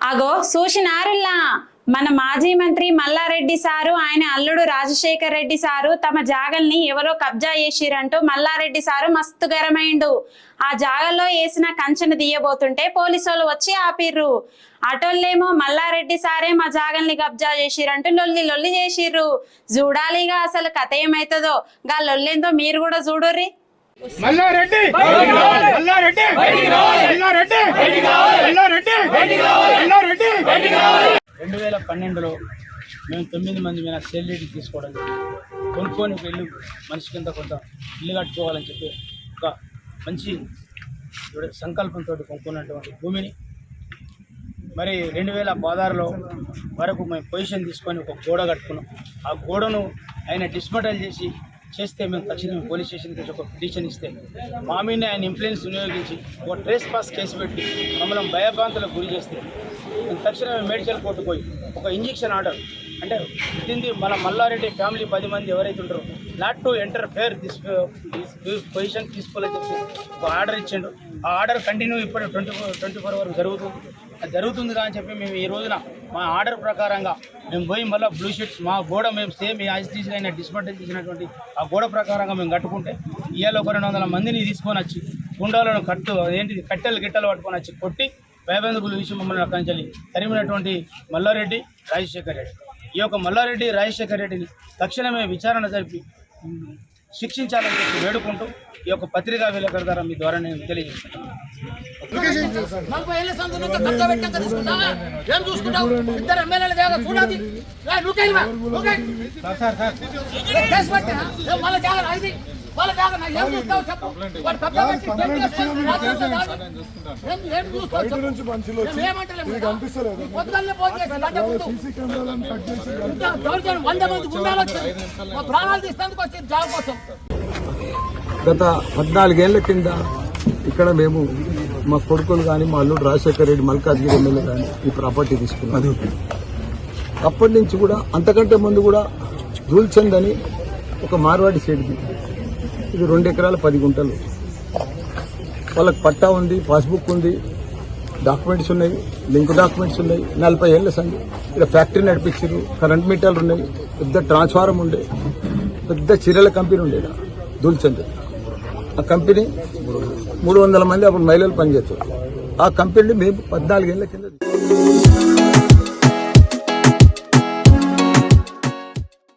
అగో చూసినారులా మన మాజీ మంత్రి మల్లారెడ్డి సారు ఆయన అల్లుడు రాజశేఖర్ రెడ్డి సారు తమ జాగల్ని ఎవరో కబ్జా చేసిరంటూ మల్లారెడ్డి సారు మస్తు గరమైండు ఆ జాగల్లో వేసిన కంచెను తీయబోతుంటే పోలీసులు వచ్చి ఆపిర్రు. అటోళ్ళేమో మల్లారెడ్డి సారే మా జాగల్ని కబ్జా చేసిరంటూ లొల్లి లొల్లి చేసిర్రు. చూడాలిగా అసలు కథ ఏమైతుందో? గా లొల్లేందో మీరు కూడా చూడుర్రి మల్లారెడ్డి! మల్లారెడ్డి! మల్లారెడ్డి! మల్లారెడ్డి! మల్లారెడ్డి! రెండు వేల పన్నెండులో మేము తొమ్మిది మంది మీద సేల్ తీసుకోవడం జరిగింది. కొనుక్కొని ఒక ఇల్లు మనిషి కింద కొంత ఇల్లు కట్టుకోవాలని చెప్పి ఒక మంచి సంకల్పంతో కొనుక్కున్నటువంటి భూమిని. మరి రెండు వేల పదహారులో వరకు మేము పొజిషన్ తీసుకొని ఒక గోడ కట్టుకున్నాం. ఆ గోడను ఆయన డిస్మటైల్ చేసి చేస్తే మేము తక్షణమే పోలీస్ స్టేషన్కి వచ్చి ఒక పిటిషన్ ఇస్తే మా మీద ఆయన ఇన్ఫ్లుయెన్స్ వినియోగించి ఒక ట్రేస్ పాస్ కేసు పెట్టి మమ్మల్ని భయభ్రాంతులకు గురి చేస్తే మేము తక్షణమే మెడికల్ కోర్టు పోయి ఒక ఇంజెక్షన్ ఆర్డర్. అంటే దీన్ని మన మల్లారెడ్డి ఫ్యామిలీ పది మంది ఎవరైతే ఉంటారో not to enter fair this position తీసుకోవాలని చెప్పి ఒక ఆర్డర్ ఇచ్చిండు. ఆ ఆర్డర్ కంటిన్యూ ఇప్పుడు ట్వంటీ ఫోర్ ట్వంటీ ఫోర్ వరకు జరుగుతుంది. అది జరుగుతుంది అని చెప్పి మేము ఈ రోజున మా ఆర్డర్ ప్రకారంగా మేము పోయి మళ్ళీ బ్లూ షీట్స్ మా గోడ మేము సేమ్ ఐసీసీ అయిన డిస్మెంటల్ చేసినటువంటి ఆ గోడ ప్రకారంగా మేము కట్టుకుంటే ఇవాళ ఒక రెండు వందల మందిని తీసుకొని వచ్చి గుండాలను కట్టు ఏంటిది కట్టెలు గిట్టెలు పట్టుకొని వచ్చి కొట్టి భయబంధుకుల విషయం మమ్మల్ని అక్కడి నుంచి తరిమినటువంటి మల్లారెడ్డి రాజశేఖర్ రెడ్డి. ఈ యొక్క మల్లారెడ్డి రాజశేఖర్ రెడ్డిని తక్షణమే విచారణ జరిపి శిక్షించాలని చెప్పి వేడుకుంటూ ఈ యొక్క పత్రికా విలేకరు ద్వారా మీ ద్వారా నేను తెలియజేస్తాను వాళ్ళ ఏం చూస్తావు చెప్పు. వాడు. ఏం చూస్తావు చెప్పు. ఏమంటలేము ఫోన్ చేసి గంట ముందు దౌర్జన్యం వంద మంది గుండాలు వచ్చారు. మా ప్రాణాలు తీసేందుకు కోసం. గత పద్నాలుగేళ్ళ కింద ఇక్కడ మేము మా కొడుకులు కానీ మా అల్లుడు రాజశేఖర రెడ్డి మల్కాజ్గిరి ఎమ్మెల్యే కానీ ఈ ప్రాపర్టీ తీసుకున్నాం. అప్పటి నుంచి కూడా అంతకంటే ముందు కూడా దూల్చంద్ అని ఒక మార్వాడి సైడ్ది ఇది రెండు ఎకరాల పది గుంటలు. వాళ్ళకి పట్టా ఉంది పాస్బుక్ ఉంది డాక్యుమెంట్స్ ఉన్నాయి లింక్ డాక్యుమెంట్స్ ఉన్నాయి. నలభై ఏళ్ళ సంది ఇక్కడ ఫ్యాక్టరీ నడిపించారు కరెంట్ మీటర్లు ఉన్నాయి పెద్ద ట్రాన్స్ఫారం ఉండే పెద్ద చీరల కంపెనీ ఉండే ఈడ, దూల్చంద్. ఆ కంపెనీ మూడు వందల మంది అప్పుడు మహిళలు పనిచేస్తారు. ఆ కంపెనీ మేము పద్నాలుగేళ్ళ కింద